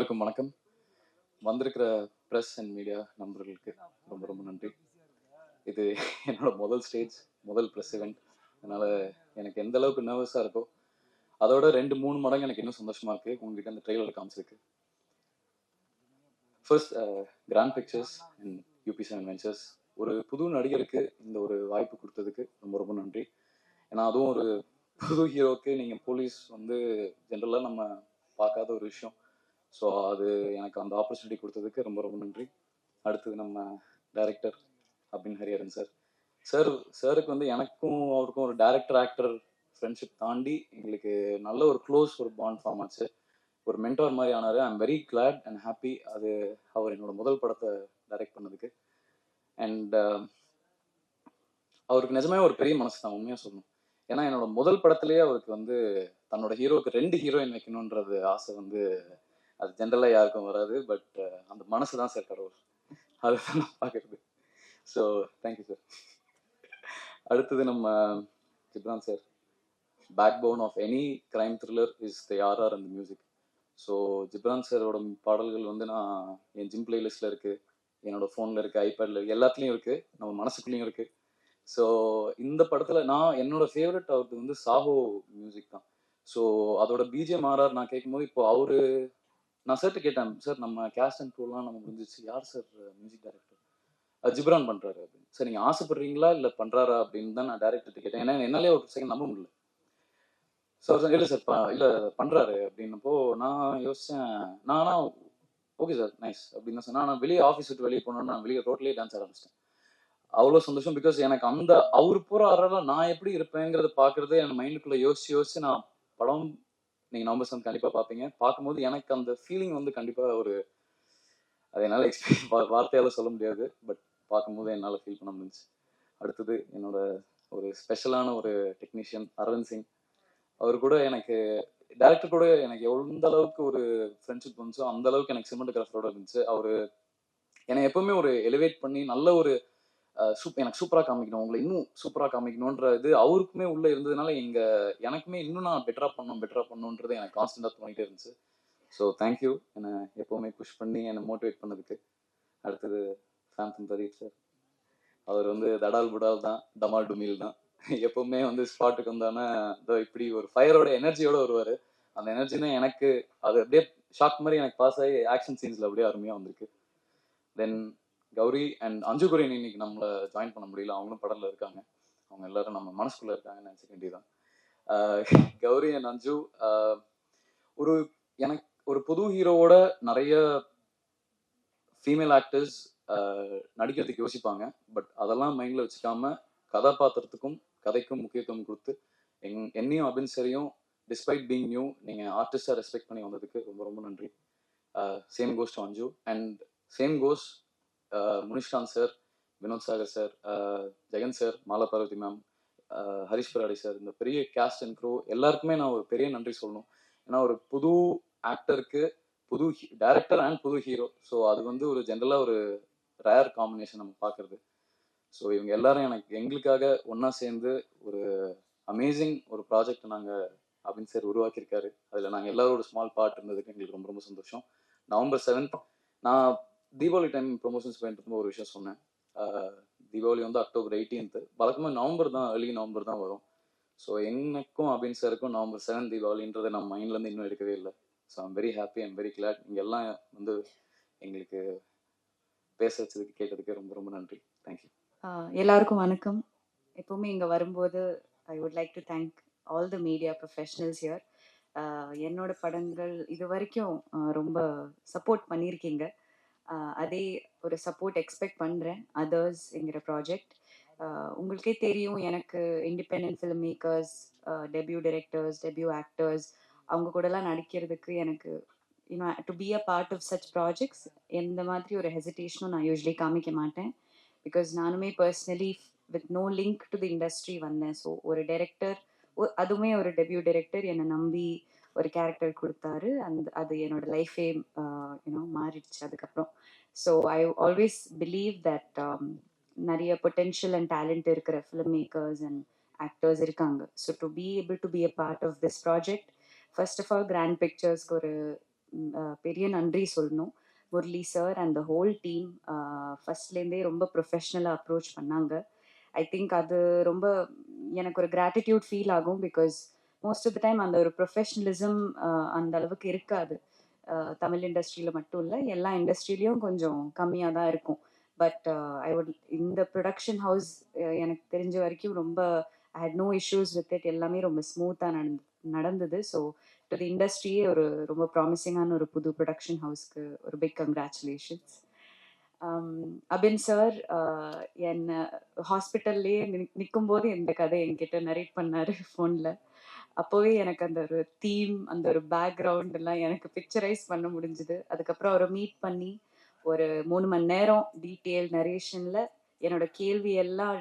அனைவருக்கும் வணக்கம். வந்திருக்கிற ப்ரெஸ் அண்ட் மீடியா நண்பர்களுக்கு ரொம்ப ரொம்ப நன்றி. இது என்னோட முதல் ஸ்டேஜ் முதல் ப்ரெஸ் இவெண்ட் அதனால எனக்கு எந்த அளவுக்கு நர்வஸாக இருக்கோ அதோட ரெண்டு மூணு மடங்கு எனக்கு இன்னும் சந்தோஷமா இருக்கு. உங்ககிட்ட அந்த trailer காமிச்சிருக்கு. First grand pictures and UB seven ventures ஒரு புது நடிகருக்கு இந்த ஒரு வாய்ப்பு கொடுத்ததுக்கு ரொம்ப ரொம்ப நன்றி. ஏன்னா அதுவும் ஒரு புது ஹீரோக்கு நீங்கள் போலீஸ் வந்து ஜென்ரலாக நம்ம பார்க்காத ஒரு விஷயம். ஸோ அது எனக்கு அந்த ஆப்பர்ச்சுனிட்டி கொடுத்ததுக்கு ரொம்ப ரொம்ப நன்றி. அடுத்தது நம்ம director Abin Hariharan sir sir சாருக்கு வந்து எனக்கும் அவருக்கும் ஒரு டேரக்டர் ஆக்டர் ஃப்ரெண்ட்ஷிப் தாண்டி எங்களுக்கு நல்ல ஒரு க்ளோஸ் ஒரு பாண்ட் ஃபார்ம் ஆச்சு. ஒரு மென்டார் மாதிரி ஆனார். I am very glad and happy அது அவர் என்னோட முதல் படத்தை டைரக்ட் பண்ணதுக்கு. அண்ட் um, அவருக்கு நிஜமே ஒரு பெரிய மனசு தான் உண்மையாக சொல்லணும். ஏன்னா என்னோட முதல் படத்திலேயே அவருக்கு வந்து தன்னோட ஹீரோவுக்கு ரெண்டு ஹீரோயின் வைக்கணுன்றது ஆசை வந்து அது ஜென்ரலாக யாருக்கும் வராது பட் அந்த மனசு தான் சார் கடவுள். அதுதான் நான் பார்க்குறது. ஸோ தேங்க்யூ சார் அடுத்தது நம்ம Ghibran sir backbone of any crime thriller is the RR அந்த மியூசிக் ஸோ ஜிப்ரான் சாரோட பாடல்கள் வந்து நான் என் ஜிம் பிளேலிஸ்டில் இருக்குது என்னோட ஃபோனில் இருக்குது ஐபேடில் இருக்குது எல்லாத்துலேயும் இருக்குது நம்ம மனசுக்குள்ளேயும் இருக்குது ஸோ இந்த படத்தில் நான் என்னோட ஃபேவரட் அவருக்கு வந்து சாஹோ மியூசிக் தான். ஸோ அதோட பிஜிஎம் ஆர்ஆர் நான் கேட்கும்போது இப்போ அவரு நான் சார்ட்டு கேட்டேன் சார் நம்ம கேஸ்ட் அண்ட் ப்ரோலாம் நம்ம முடிஞ்சிச்சு யார் சார் மியூசிக் டைரக்டர் ஜிப்ரான் பண்றாரு அப்படின்னு. சார் நீங்க ஆசைப்படுறீங்களா இல்ல பண்றாரா? அப்படின்னு தான் நான் டேரக்டர் கேட்டேன். ஏன்னா என்னாலே ஒரு செகண்ட் நம்ப முடியல. சார் இல்லை சார் இல்ல பண்றாரு. அப்படின்னப்போ நான் யோசிச்சேன் நானா ஓகே சார் நைஸ் அப்படின்னு தான் சொன்னேன். நான் வெளியே ஆஃபீஸ் விட்டு வெளியே போனோம்னா நான் வெளியே ரோட்லேயே டான்ஸ் ஆரம்பிச்சிட்டேன். அவ்வளோ சந்தோஷம் பிகாஸ் எனக்கு அந்த அவர் போகிற ஆறால நான் எப்படி இருப்பேங்கிறத பாக்குறது என் மைண்டுக்குள்ள யோசிச்சு யோசிச்சு நான் படம் நீங்க நவம்பர் செவன் கண்டிப்பா பாப்பீங்க. பார்க்கும்போது எனக்கு அந்த ஃபீலிங் வந்து கண்டிப்பா ஒரு அது என்னால் எக்ஸ்பீரியன்ஸ் வார்த்தையால சொல்ல முடியாது. பட் பார்க்கும்போது என்னால் ஃபீல் பண்ண முடிஞ்சுச்சு. அடுத்தது என்னோட ஒரு ஸ்பெஷலான ஒரு டெக்னீஷியன் அரவிந்த் சிங். அவர் கூட எனக்கு டேரக்டர் கூட எனக்கு எந்த அளவுக்கு ஒரு ஃப்ரெண்ட்ஷிப் இருந்துச்சோ அந்த அளவுக்கு எனக்கு சினிமாட்டோகிராஃபரோட இருந்துச்சு. அவர் என்னை எப்பவுமே ஒரு எலிவேட் பண்ணி நல்ல ஒரு சூப் எனக்கு சூப்பராக காமிக்கணும். உங்களை இன்னும் சூப்பராக காமிக்கணுன்ற இது அவருக்குமே உள்ளே இருந்ததுனால எங்கள் எனக்குமே இன்னும் நான் பெட்டராக பண்ணணும் பெட்டராக பண்ணணுன்றது எனக்கு கான்ஸ்டன்டாக தோணிட்டே இருந்துச்சு. ஸோ தேங்க்யூ என்னை எப்போவுமே புஷ் பண்ணி என்னை மோட்டிவேட் பண்ணதுக்கு. அடுத்தது சாம்சங் பிரதீப் சார் அவர் வந்து தடால் புடால் தான் டமால் டுமில் தான். எப்பவுமே வந்து ஸ்பாட்டுக்கு வந்தானே இதோ இப்படி ஒரு ஃபயரோட எனர்ஜியோட வருவார். அந்த எனர்ஜினா எனக்கு அது அப்படியே ஷாக் மாதிரி எனக்கு பாஸ் ஆகி ஆக்ஷன் சீன்ஸில் அப்படியே அருமையாக வந்திருக்கு. தென் கௌரி அண்ட் அஞ்சு குரியன் இன்னைக்கு நம்மளை ஜாயின் பண்ண முடியல. அவங்களும் படத்தில் இருக்காங்க. அவங்க எல்லாரும் நம்ம மனசுக்குள்ளே இருக்காங்கன்னு நினச்சிக்க வேண்டியதான் கௌரி அண்ட் அஞ்சு ஒரு எனக்கு ஒரு புது ஹீரோவோட நிறைய ஃபீமேல் ஆக்டர்ஸ் நடிக்கிறதுக்கு யோசிப்பாங்க. பட் அதெல்லாம் மைண்டில் வச்சுக்காம கதாபாத்திரத்துக்கும் கதைக்கும் முக்கியத்துவம் கொடுத்து எங் என்னையும் அபின் சரியும் டிஸ்பைட் பீங் நியூ நீங்கள் ஆர்டிஸ்டாக ரெஸ்பெக்ட் பண்ணி வந்ததுக்கு ரொம்ப ரொம்ப நன்றி. Same goes to Anju. And same goes Munishkanth sir Vinoth Sagar sir Jegan sir Mala Parvathi ma'am Harish Peradi sir இந்த பெரிய கேஸ்ட் அண்ட் க்ரோ எல்லாருக்குமே நான் ஒரு பெரிய நன்றி சொல்லணும். ஏன்னா ஒரு புது ஆக்டருக்கு புது டைரக்டர் அண்ட் புது ஹீரோ ஸோ அது வந்து ஒரு ஜென்ரலாக ஒரு ரேர் காம்பினேஷன் நம்ம பார்க்குறது. ஸோ இவங்க எல்லாரும் எனக்கு எங்களுக்காக ஒன்றா சேர்ந்து ஒரு அமேசிங் ஒரு ப்ராஜெக்ட் நாங்கள் அப்படின்னு சார் உருவாக்கியிருக்காரு. அதில் நாங்கள் எல்லாரும் ஒரு ஸ்மால் பார்ட் இருந்ததுக்கு எங்களுக்கு ரொம்ப ரொம்ப சந்தோஷம். நவம்பர் செவன்த் நான் தீபாவளி டைம் ப்ரொமோஷன்ஸ் பண்ணிட்டு ஒரு விஷயம் சொன்னேன். தீபாவளி வந்து அக்டோபர் எயிட்டீன்த்து வழக்கமாக நவம்பர் தான் ஏர்லி நவம்பர் தான் வரும். ஸோ எனக்கும் அபின் சாருக்கும் நவம்பர் செவன் தீபாவளின்றதை நம்ம மைண்ட்லேருந்து இன்னும் எடுக்கவே இல்லை. So I'm very happy I'm very glad நீங்கள் எல்லாம் வந்து எங்களுக்கு பேச வச்சதுக்கு கேட்டதுக்கு ரொம்ப ரொம்ப நன்றி. தேங்க்யூ எல்லாருக்கும் வணக்கம். எப்பவுமே இங்கே வரும்போது I would like to thank all the media professionals here என்னோட படங்கள் இது வரைக்கும் ரொம்ப சப்போர்ட் பண்ணியிருக்கீங்க. அதே ஒரு சப்போர்ட் எக்ஸ்பெக்ட் பண்ணுறேன் அதர்ஸ்ங்கிற ப்ராஜெக்ட் உங்களுக்கே தெரியும் எனக்கு independent film makers debut directors debut actors அவங்க கூடலாம் நடிக்கிறதுக்கு எனக்கு you know to be a part of such projects எந்த மாதிரி ஒரு ஹெசிடேஷனும் நான் யூஸ்வலி காமிக்க மாட்டேன். பிகாஸ் நானுமே personally with no link to the industry வந்தேன். ஸோ ஒரு டைரக்டர் அதுவுமே ஒரு டெபியூ டைரக்டர் என்னை நம்பி ஒரு கேரக்டர் கொடுத்தாரு. அந்த அது என்னோட லைஃபே யூனோ மாறிடுச்சு அதுக்கப்புறம். So I always believe that நிறைய பொட்டென்ஷியல் அண்ட் டேலண்ட் இருக்கிற ஃபிலிம் மேக்கர்ஸ் அண்ட் ஆக்டர்ஸ் இருக்காங்க so to be able to be a part of this project first of all grand பிக்சர்ஸ்க்கு ஒரு பெரிய நன்றி சொல்லணும். Murali sir and the whole team ஃபர்ஸ்ட்லேருந்தே ரொம்ப ப்ரொஃபஷ்னலாக approach பண்ணாங்க. ஐ திங்க் அது ரொம்ப எனக்கு ஒரு கிராட்டிடியூட் ஃபீல் ஆகும் because most of the time அந்த ஒரு ப்ரொஃபஷனலிசம் அந்த அளவுக்கு இருக்காது. தமிழ் இண்டஸ்ட்ரியில் மட்டும் இல்லை எல்லா இண்டஸ்ட்ரியிலையும் கொஞ்சம் கம்மியாக தான் இருக்கும். பட் ஐ வுட் இந்த ப்ரொடக்ஷன் ஹவுஸ் எனக்கு தெரிஞ்ச வரைக்கும் ரொம்ப I had no issues with it எல்லாமே ரொம்ப ஸ்மூத்தாக நடந்து நடந்தது. ஸோ டு தி இண்டஸ்ட்ரியே ஒரு ரொம்ப ப்ராமிசிங்கான ஒரு புது ப்ரொடக்ஷன் ஹவுஸ்க்கு ஒரு big congratulations um, Abin sir என்ன ஹாஸ்பிட்டல்லையே நிற்கும் போது இந்த கதை என்கிட்ட நரேட் பண்ணாரு ஃபோனில் அப்போவே எனக்கு அந்த ஒரு தீம் அந்த ஒரு பேக்ரவுண்ட் எல்லாம் எனக்கு பிக்சரைஸ் பண்ண முடிஞ்சுது. அதுக்கப்புறம் அவரை மீட் பண்ணி ஒரு மூணு மணி நேரம் டீட்டெயில் நரேஷன்ல என்னோட கேள்வி எல்லாம்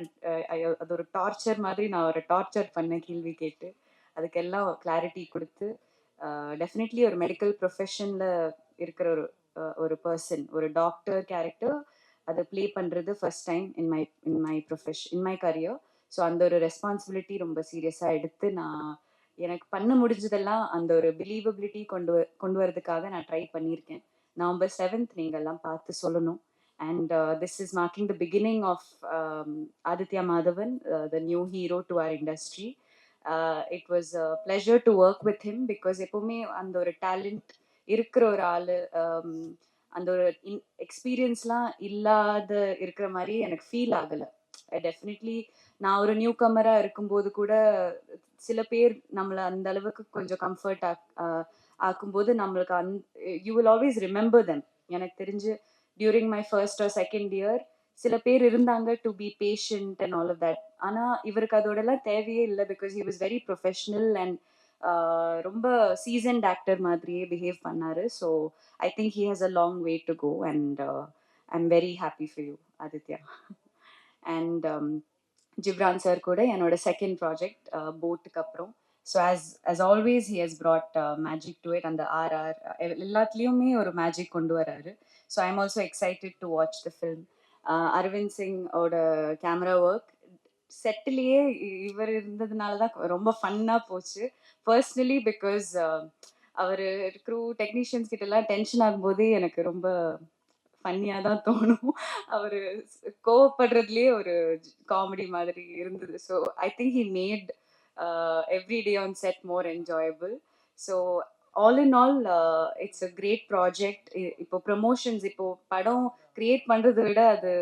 அது ஒரு டார்ச்சர் மாதிரி நான் ஒரு டார்ச்சர் பண்ண கேள்வி கேட்டு அதுக்கெல்லாம் கிளாரிட்டி கொடுத்து டெஃபினெட்லி ஒரு மெடிக்கல் ப்ரொஃபஷனில் இருக்கிற ஒரு ஒரு பர்சன் ஒரு டாக்டர் கேரக்டர் அதை ப்ளே பண்ணுறது first time in my in my profession in my career so அந்த ஒரு ரெஸ்பான்சிபிலிட்டி ரொம்ப சீரியஸாக எடுத்து நான் எனக்கு பண்ண முடிஞ்சதெல்லாம் அந்த ஒரு பிலீவபிலிட்டி கொண்டு கொண்டு வரதுக்காக நான் ட்ரை பண்ணியிருக்கேன். நவம்பர் செவன்த் நீங்கள் எல்லாம் பார்த்து சொல்லணும். And this is marking the beginning of Aditya Madhavan the new hero to our industry it was pleasure to work with him because எப்பவுமே அந்த ஒரு டேலண்ட் இருக்கிற ஒரு ஆள் um, அந்த ஒரு எக்ஸ்பீரியன்ஸ்லாம் இல்லாத இருக்கிற மாதிரி எனக்கு ஃபீல் ஆகலை. டெஃபினெட்லி நான் ஒரு நியூ கமராக இருக்கும்போது கூட சில பேர் நம்மளை அந்த அளவுக்கு கொஞ்சம் கம்ஃபர்ட் ஆக்கும்போது நம்மளுக்கு and you will always remember them எனக்கு தெரிஞ்சு during my first or second year சில பேர் இருந்தாங்க to be patient and all of that ஆனால் இவருக்கு அதோடலாம் தேவையே இல்லை because he was very professional and ரொம்ப சீசன்ட் ஆக்டர் மாதிரியே பிஹேவ் பண்ணாரு. So I think he has a long way to go and I am very happy for you Aditya. And Ghibran sir கூட என்னோட செகண்ட் ப்ராஜெக்ட் போட்டுக்கு அப்புறம். So as as always he has brought magic to it அந்த RR uh, எல்லாத்துலேயுமே ஒரு magic கொண்டு வராரு. So I am also excited to watch the film Aravind சிங்கோட camera work செட்டிலேயே இவர் இருந்ததுனால தான் ரொம்ப ஃபன்னாக போச்சு. பர்சனலி பிகாஸ் அவர் க்ரூ டெக்னீஷியன்ஸ் கிட்டலாம் டென்ஷன் ஆகும்போது எனக்கு ரொம்ப ஃபன்னியாக தான் தோணும். அவர் கோவப்படுறதுலேயே ஒரு காமெடி மாதிரி இருந்தது. So I think he made every day on set more enjoyable so all in all it's a great project இப்போ ப்ரமோஷன்ஸ் இப்போ படம் கிரியேட் பண்ணுறதை விட அது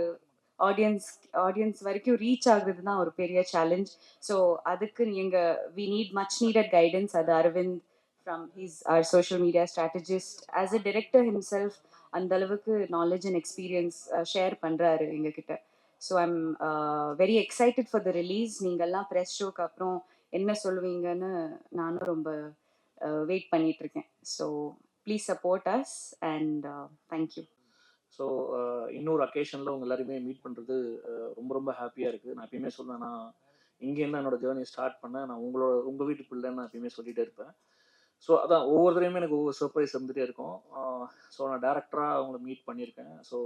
ஆடியன்ஸ் ஆடியன்ஸ் வரைக்கும் ரீச் ஆகுறது தான் ஒரு பெரிய சேலஞ்ச் ஸோ அதுக்கு நீங்கள் we need much needed guidance அது Aravind from his our social media strategist as a director himself அந்த அளவுக்கு நாலேஜ் அண்ட் எக்ஸ்பீரியன்ஸ் ஷேர் பண்ணுறாரு எங்ககிட்ட. So I'm very excited for the release நீங்கள்லாம் ப்ரெஸ் ஷோக்கு அப்புறம் என்ன சொல்லுவீங்கன்னு நானும் ரொம்ப வெயிட் பண்ணிட்டு இருக்கேன் so please support us and thank you so இன்னொரு அக்கேஷனில் உங்க எல்லாருமே மீட் பண்ணுறது ரொம்ப ரொம்ப ஹாப்பியாக இருக்குது நான் எப்பயுமே சொல்லுவேன் நான் இங்கேருந்து என்னோட ஜேர்னி ஸ்டார்ட் பண்ணேன். நான் உங்களோட உங்கள் வீட்டு பிள்ளைன்னு நான் எப்பயுமே சொல்லிகிட்டே இருப்பேன். ஸோ அதான் ஒவ்வொருத்தரையுமே எனக்கு ஒவ்வொரு சர்ப்ரைஸ் இருந்துகிட்டே இருக்கும். ஸோ நான் டேரக்டராக அவங்கள மீட் பண்ணியிருக்கேன். ஸோ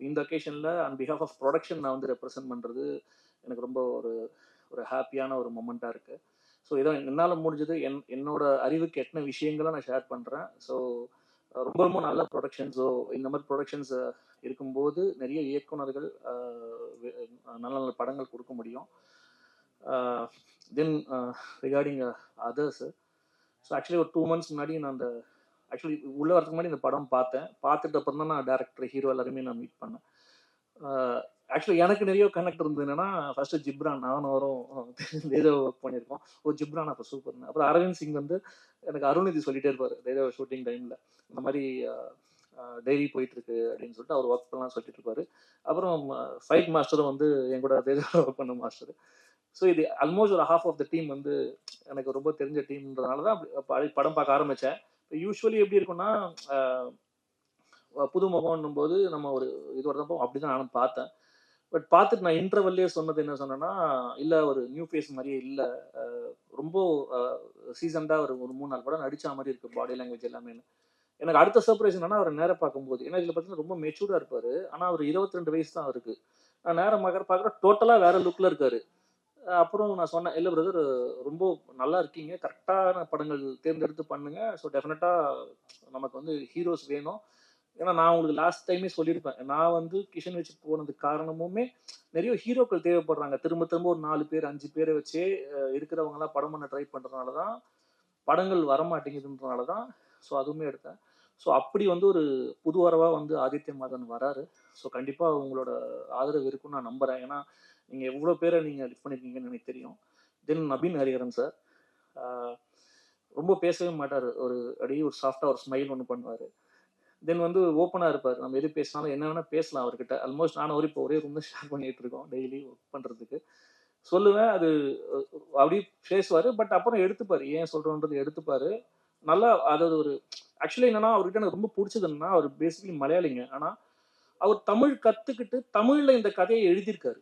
இந்த ஒகேஷனில் ஆன் பிஹாஃப் ஆஃப் ப்ரொடக்ஷன் நான் வந்து ரெப்ரசென்ட் பண்ணுறது எனக்கு ரொம்ப ஒரு ஒரு ஹாப்பியான ஒரு மொமெண்ட்டாக இருக்குது ஸோ இதை என்னால் முடிஞ்சது. என் என்னோட அறிவுக்கு எத்தனை விஷயங்களை நான் ஷேர் பண்ணுறேன் ஸோ ரொம்ப ரொம்ப நல்ல ப்ரொடக்ஷன்ஸோ இந்த மாதிரி ப்ரொடக்ஷன்ஸ் இருக்கும்போது நிறைய இயக்குனர்கள் நல்ல நல்ல படங்கள் கொடுக்க முடியும். Then regarding others so actually ஒரு டூ மந்த்ஸ் முன்னாடி நான் அந்த ஆக்சுவலி உள்ள வரதுக்கு முன்னாடி இந்த படம் பார்த்தேன். பார்த்துட்டு அப்புறம் தான் நான் டேரக்டர் ஹீரோ எல்லாருமே நான் மீட் பண்ணேன். Uh, ஆக்சுவலி எனக்கு நிறைய கனெக்ட் இருந்தது என்னன்னா ஃபர்ஸ்ட் ஜிப்ரான் நானும் வரும் தேஜா ஒர்க் பண்ணியிருக்கோம். ஓ ஜிப்ரான் அப்போ சூப்பர் அப்புறம் அரவிந்த் சிங் வந்து எனக்கு அருண்நிதி சொல்லிட்டே இருப்பார். தேஜா ஷூட்டிங் டைம்ல இந்த மாதிரி uh, uh, டெய்லி போயிட்டு இருக்கு அப்படின்னு சொல்லிட்டு அவர் ஒர்க் பண்ணலாம் சொல்லிட்டு இருப்பாரு. அப்புறம் ஃபைட் மாஸ்டரும் வந்து என் கூட ஒர்க் பண்ண மாஸ்டர் ஸோ இது ஆல்மோஸ்ட் ஒரு ஹாஃப் ஆஃப் த டீம் வந்து எனக்கு ரொம்ப தெரிஞ்ச டீம்ன்றதுனால தான் படம் பார்க்க ஆரம்பித்தேன் யூஸ்வலி எப்படி இருக்கும்னா புது முகம்னும் போது நம்ம ஒரு இது தான் அப்படி தான் நானும் பார்த்தேன். பட் பார்த்துட்டு நான் இன்டர்வல்லே சொன்னது என்ன சொன்னேன்னா இல்லை ஒரு நியூ ஃபேஸ் மாதிரியே இல்லை. ரொம்ப சீசன்டாக ஒரு ஒரு மூணு நாள் படம் நடிச்ச மாதிரி இருக்குது பாடி லாங்குவேஜ் எல்லாமே. எனக்கு அடுத்த சர்ப்ரைஸ் என்னன்னா அவர் நேரம் பார்க்கும்போது. ஏன்னா இதில் பார்த்தீங்கன்னா ரொம்ப மெச்சூர்டாக இருப்பார். ஆனால் அவர் இருபத்தி ரெண்டு வயசு தான் இருக்குது நான் நேரம் பார்க்குற பார்க்குற டோட்டலாக வேற லுக்கில் இருக்காரு. அப்புறம் நான் சொன்னேன் இல்லை பிரதர் ரொம்ப நல்லா இருக்கீங்க. கரெக்டான படங்கள் தேர்ந்தெடுத்து பண்ணுங்க. ஸோ டெஃபினட்டாக நமக்கு வந்து ஹீரோஸ் வேணும். ஏன்னா நான் உங்களுக்கு லாஸ்ட் டைமே சொல்லியிருப்பேன். நான் வந்து கிஷன் வச்சு போனதுக்கு காரணமுமே நிறைய ஹீரோக்கள் தேவைப்படுறாங்க. திரும்ப திரும்ப ஒரு நாலு பேர் அஞ்சு பேரை வச்சே இருக்கிறவங்களாம் படம் பண்ண ட்ரை பண்ணுறதுனால தான் படங்கள் வரமாட்டேங்குதுன்றனால தான் ஸோ அதுவுமே எடுத்தேன். ஸோ அப்படி வந்து ஒரு புது வரவாக வந்து ஆதித்ய மாதன் வராரு. ஸோ கண்டிப்பாக உங்களோட ஆதரவு இருக்குன்னு நான் நம்புகிறேன் ஏன்னா நீங்கள் எவ்வளோ பேரை நீங்கள் லிஃப்ட் பண்ணியிருக்கீங்கன்னு எனக்கு தெரியும். தென் நபீன் ஹரிஹரன் சார் ரொம்ப பேசவே மாட்டார். ஒரு அப்படியே ஒரு சாஃப்டாக ஒரு ஸ்மைல் ஒன்று பண்ணுவார். தென் வந்து ஓப்பனாக இருப்பார். நம்ம எது பேசினாலும் என்ன வேணால் பேசலாம் அவர்கிட்ட. ஆல்மோஸ்ட் நானும் அவர் இப்போ ஒரே ரூம் ஷேர் பண்ணிகிட்டு இருக்கோம் டெய்லி ஒர்க் பண்ணுறதுக்கு சொல்லுவேன் அது அப்படி பேசுவார் பட் அப்புறம் எடுத்துப்பார். ஏன் சொல்கிறோன்றது எடுத்துப்பார். நல்லா அதாவது ஒரு ஆக்சுவலி என்னன்னா அவர்கிட்ட எனக்கு ரொம்ப பிடிச்சது என்னன்னா அவர் பேசிக்கலி மலையாளிங்க. ஆனால் அவர் தமிழ் கற்றுக்கிட்டு தமிழில் இந்த கதையை எழுதியிருக்காரு.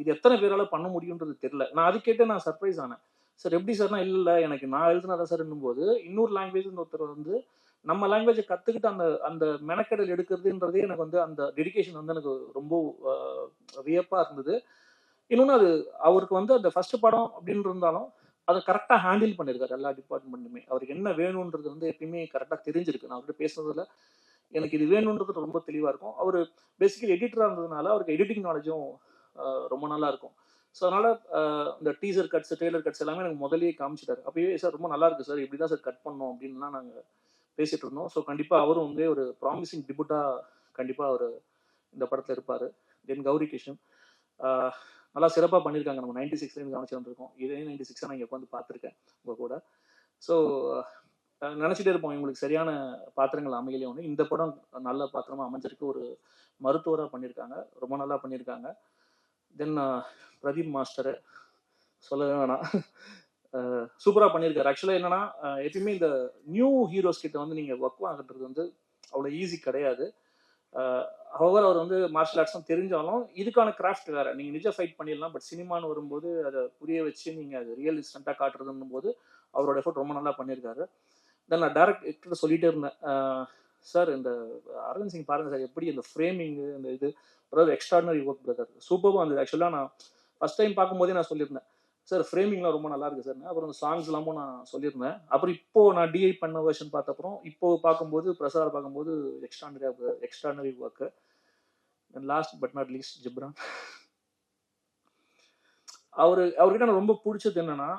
இது எத்தனை பேரால பண்ண முடியுன்றது தெரியல. நான் அது கேட்டு நான் சர்ப்ரைஸ் ஆனேன். சார் எப்படி சார்னா இல்லை எனக்கு நான் எழுதுனதா சார்? போது இன்னொரு லாங்குவேஜ் ஒருத்தர் வந்து நம்ம லாங்குவேஜை கற்றுக்கிட்டு அந்த அந்த மெனக்கெடல் எடுக்கிறதுன்றதே எனக்கு வந்து அந்த டெடிக்கேஷன் வந்து எனக்கு ரொம்ப வியப்பாக இருந்தது. இன்னொன்று அது அவருக்கு வந்து அந்த ஃபர்ஸ்ட் படம் அப்படின்னு இருந்தாலும் அதை கரெக்டாக ஹேண்டில் பண்ணியிருக்காரு எல்லா டிபார்ட்மெண்ட்டுமே அவருக்கு என்ன வேணுன்றது வந்து எப்பயுமே கரெக்டாக தெரிஞ்சிருக்கு. நான் அவர்கிட்ட பேசுனதுல எனக்கு இது வேணுன்றது ரொம்ப தெளிவாக இருக்கும். அவர் பேசிக்கலி எடிட்டராக இருந்ததுனால அவருக்கு எடிட்டிங் நாலேஜும் ரொம்ப நல்லா இருக்கும். ஸோ அதனால இந்த டீசர் கட்ஸ் டெய்லர் கட்ஸ் எல்லாமே எனக்கு முதலே காமிச்சிட்டாரு. அப்பயே சார் ரொம்ப நல்லா இருக்கு சார். இப்படி தான் சார் கட் பண்ணோம் அப்படின்லாம் நாங்கள் பேசிட்டு இருந்தோம். ஸோ கண்டிப்பாக அவரும் வந்து ஒரு ப்ராமிசிங் டிபுட்டாக கண்டிப்பாக அவர் இந்த படத்தில் இருப்பார். தென் கௌரி கிஷன் நல்லா சிறப்பாக பண்ணியிருக்காங்க நம்ம நைன்டி சிக்ஸ்லேருந்து கவனிச்சு வந்திருக்கோம். இதே நைன்டி சிக்ஸ் நான் இங்கே உட்காந்து பார்த்துருக்கேன் உங்கள் கூட. ஸோ நினச்சிட்டே இருப்போம். இவங்களுக்கு சரியான பாத்திரங்கள் அமையலையே ஒன்று இந்த படம் நல்ல பாத்திரமாக அமைஞ்சிருக்கு. ஒரு மருத்துவராக பண்ணியிருக்காங்க ரொம்ப நல்லா பண்ணியிருக்காங்க தென் uh, பிரதீப் மாஸ்டரு சொல்லவே வேணாம். சூப்பராக பண்ணியிருக்காரு. ஆக்சுவலாக என்னன்னா எப்பயுமே இந்த நியூ ஹீரோஸ் கிட்ட வந்து நீங்கள் ஒர்க் வாங்குறது வந்து அவ்வளோ ஈஸி கிடையாது. ஹவர் அவர் வந்து மார்ஷல் ஆர்ட்ஸும் தெரிஞ்சாலும் இதுக்கான கிராஃப்ட் வேற. நீங்கள் நிஜ ஃபைட் பண்ணிடலாம் பட் சினிமான்னு வரும்போது அதை புரிய வச்சு நீங்கள் அது ரியலிஸ்டண்ட்டாக காட்டுறதுன்னும் போது அவரோட எஃபர்ட் ரொம்ப நல்லா பண்ணியிருக்காரு. தென் நான் டேரக்டர் சொல்லிட்டே இருந்தேன். சார் இந்த அரவிந்த் சிங் பாருங்க சார் எப்படி இந்த ஃப்ரேமிங் இந்த இது அதாவது எக்ஸ்ட்ராடனரி ஒர்க் பிரதர் சூப்பராக இருந்தது ஆக்சுவலாக நான் ஃபஸ்ட் டைம் பார்க்கும்போதே நான் சொல்லியிருந்தேன். சார் ஃப்ரேமிங்லாம் ரொம்ப நல்லா இருக்கு சார் அப்புறம் சாங்ஸ் எல்லாமும் நான் சொல்லியிருந்தேன். அப்புறம் இப்போ நான் டிஐ பண்ண வெர்ஷன் பார்த்த அப்புறம் இப்போ பார்க்கும்போது பிரசார் பார்க்கும்போது extraordinary extraordinary work last but not least Ghibran அவர் அவர்கிட்ட எனக்கு ரொம்ப பிடிச்சது என்னன்னா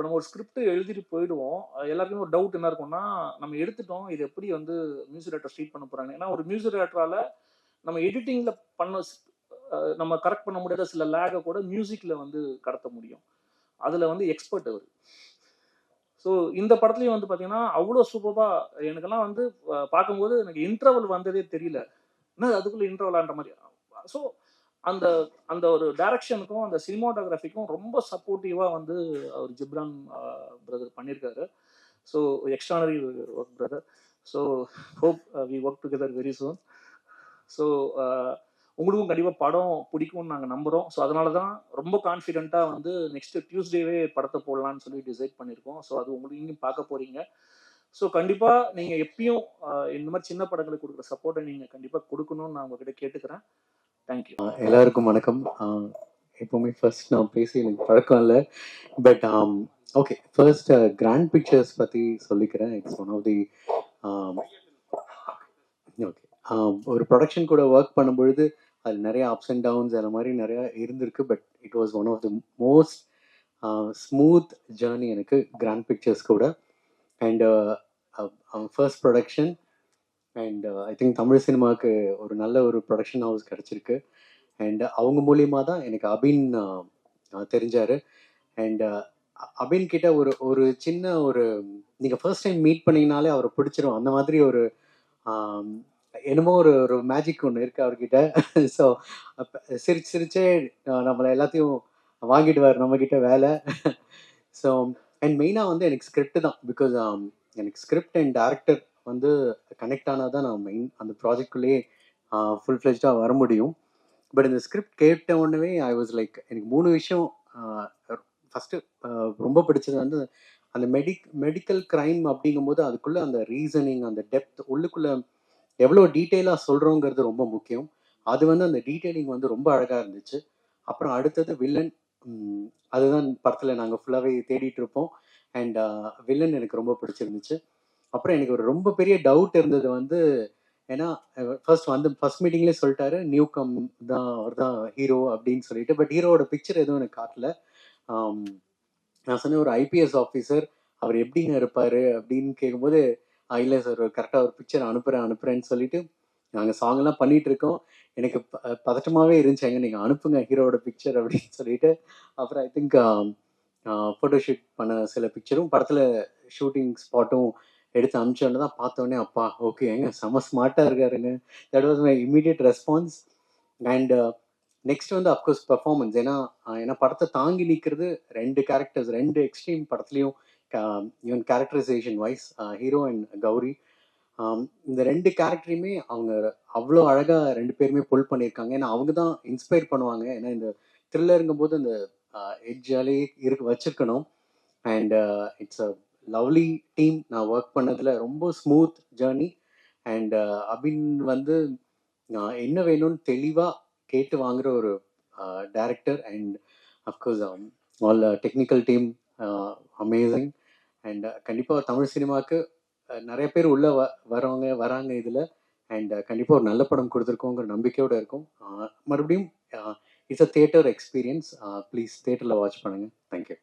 இப்போ நம்ம ஒரு ஸ்கிரிப்ட் எழுதிட்டு போயிடுவோம். எல்லாருக்குமே ஒரு டவுட் என்ன இருக்கும்னா நம்ம எடுத்துட்டோம் இது எப்படி வந்து மியூசிக் டேரக்டர் ஸ்ட்ரீட் பண்ண போறாங்க? ஏன்னா ஒரு மியூசிக் டேரக்டரால நம்ம எடிட்டிங்ல பண்ண நம்ம கரெக்ட் பண்ண முடியாத சில லேகை கூட மியூசிக்ல வந்து கடத்த முடியும். அதுல வந்து எக்ஸ்பர்ட் அவர். ஸோ இந்த படத்துலையும் வந்து பார்த்தீங்கன்னா அவ்வளோ சூப்பராக எனக்கெல்லாம் வந்து பார்க்கும்போது எனக்கு இன்டர்வல் வந்ததே தெரியல. என்ன அதுக்குள்ள இன்டர்வலான்ற மாதிரி. ஸோ அந்த அந்த ஒரு டைரக்ஷனுக்கும் அந்த சினிமாட்டோகிராஃபிக்கும் ரொம்ப சப்போர்ட்டிவாக வந்து அவர் ஜிப்ரான் பிரதர் பண்ணியிருக்காரு so extraordinary work brother so hope we work together very soon so உங்களுக்கும் கண்டிப்பாக படம் பிடிக்கும்னு நாங்கள் நம்புகிறோம் ஸோ அதனால தான் ரொம்ப கான்ஃபிடென்ட்டாக வந்து நெக்ஸ்ட் டியூஸ்டேவே படத்தை போடலான்னு சொல்லி டிசைட் பண்ணியிருக்கோம் ஸோ அது உங்களுக்கு இங்கேயும் பார்க்க போகிறீங்க ஸோ கண்டிப்பாக நீங்கள் எப்பயும் இந்த மாதிரி சின்ன படங்களுக்கு கொடுக்குற சப்போர்ட்டை நீங்கள் கண்டிப்பாக கொடுக்கணும்னு நான் உங்ககிட்ட கேட்டுக்கிறேன். தேங்க்யூ எல்லாருக்கும் வணக்கம். எப்போவுமே எப்பவுமே ஃபர்ஸ்ட் நான் பேசி எனக்கு பழக்கம் இல்லை. But okay first grand pictures பற்றி சொல்லிக்கிறேன். It's one of the okay ஒரு ப்ரொடக்ஷன் கூட ஒர்க் பண்ணும்பொழுது அது நிறைய அப்ஸ் அண்ட் டவுன்ஸ் அந்த மாதிரி நிறைய இருந்திருக்கு. But it was one of the most smooth journey எனக்கு கிராண்ட் பிக்சர்ஸ் கூட. And first production and I think Tamil சினிமாவுக்கு ஒரு நல்ல ஒரு ப்ரொடக்ஷன் ஹவுஸ் கிடச்சிருக்கு. அண்ட் அவங்க மூலியமாக தான் எனக்கு அபின் தெரிஞ்சார். அண்ட் அபின் கிட்ட ஒரு ஒரு சின்ன ஒரு நீங்கள் ஃபர்ஸ்ட் டைம் மீட் பண்ணிங்கனாலே அவரை பிடிச்சிரும். அந்த மாதிரி ஒரு என்னமோ ஒரு ஒரு மேஜிக் ஒன்று இருக்குது அவர்கிட்ட. ஸோ சிரிச்சு சிரிச்சே நம்மளை எல்லாத்தையும் வாங்கிடுவார் நம்மக்கிட்ட வேலை. ஸோ அண்ட் மெயினாக வந்து எனக்கு ஸ்கிரிப்ட் தான். பிகாஸ் um, எனக்கு ஸ்கிரிப்ட் அண்ட் டேரக்டர் வந்து கனெக்ட் ஆனால் தான் நான் மெயின் அந்த ப்ராஜெக்ட்குள்ளேயே ஃபுல் ஃப்ளெஜ்டாக வர முடியும். பட் இந்த ஸ்கிரிப்ட் கேட்ட உடனே ஐ வாஸ் லைக் எனக்கு மூணு விஷயம் ஃபஸ்ட்டு ரொம்ப பிடிச்சது வந்து அந்த மெடிக் மெடிக்கல் க்ரைம் அப்படிங்கும்போது அதுக்குள்ளே அந்த ரீசனிங் அந்த டெப்த் உள்ளுக்குள்ளே எவ்வளோ டீட்டெயிலாக சொல்கிறோங்கிறது ரொம்ப முக்கியம். அது வந்து அந்த டீட்டெயிலிங் வந்து ரொம்ப அழகாக இருந்துச்சு. அப்புறம் அடுத்தது வில்லன் அதுதான் படத்தில் நாங்கள் ஃபுல்லாகவே தேடிட்டு இருப்போம். அண்ட் வில்லன் எனக்கு ரொம்ப பிடிச்சிருந்துச்சு. அப்புறம் எனக்கு ஒரு ரொம்ப பெரிய டவுட் இருந்தது வந்து ஏன்னா ஃபர்ஸ்ட் வந்து ஃபர்ஸ்ட் மீட்டிங்லேயே சொல்லிட்டாரு நியூ கம் தான் அவர் தான் ஹீரோ அப்படின்னு சொல்லிட்டு. பட் ஹீரோவோட பிக்சர் எதுவும் எனக்கு காட்டல. நான் சொன்னேன் ஒரு ஐபிஎஸ் ஆஃபீஸர் அவர் எப்படிங்க இருப்பார் அப்படின்னு கேட்கும்போது இல்லை சார் கரெக்டாக ஒரு பிக்சர் அனுப்புகிறேன் அனுப்புகிறேன்னு சொல்லிட்டு நாங்கள் சாங்லாம் பண்ணிட்டு இருக்கோம். எனக்கு ப- பதட்டமாகவே இருந்துச்சு. எங்கே நீங்கள் அனுப்புங்க ஹீரோவோட பிக்சர் அப்படின்னு சொல்லிட்டு. அப்புறம் ஐ திங்க் ஃபோட்டோ ஷூட் பண்ண சில பிக்சரும் படத்தில் ஷூட்டிங் ஸ்பாட்டும் எடுத்து அனுப்பிச்சோன்னு தான் பார்த்தோன்னே அப்பா ஓகே எங்க செம ஸ்மார்ட்டாக இருக்காருங்க. That was my immediate response and next வந்து அப்கோர்ஸ் பெர்ஃபார்மன்ஸ் ஏன்னா ஏன்னா படத்தை தாங்கி நிற்கிறது ரெண்டு கேரக்டர்ஸ் ரெண்டு எக்ஸ்ட்ரீம் படத்துலையும் even characterisation wise hero and Gowri இந்த ரெண்டு கேரக்டரையுமே அவங்க அவ்வளோ அழகாக ரெண்டு பேருமே புல் பண்ணியிருக்காங்க. ஏன்னா அவங்க தான் இன்ஸ்பயர் பண்ணுவாங்க. ஏன்னா இந்த த்ரில்லருங்கும் போது அந்த எட்ஜாலே இருக்கு வச்சிருக்கணும். And it's a lovely team நான் ஒர்க் பண்ணதில் ரொம்ப ஸ்மூத் ஜேர்னி அண்ட் அபின் வந்து நான் என்ன வேணும்னு தெளிவாக கேட்டு வாங்குற ஒரு director and of course all technical team amazing and கண்டிப்பாக தமிழ் சினிமாவுக்கு uh, நிறைய பேர் உள்ள வ வரவங்க வராங்க இதில். அண்ட் uh, கண்டிப்பாக ஒரு நல்ல படம் கொடுத்துருக்கோங்கிற நம்பிக்கையோடு இருக்கும். Uh, மறுபடியும் it's a theatre experience please தேட்டரில் வாட்ச் பண்ணுங்கள் தேங்க்யூ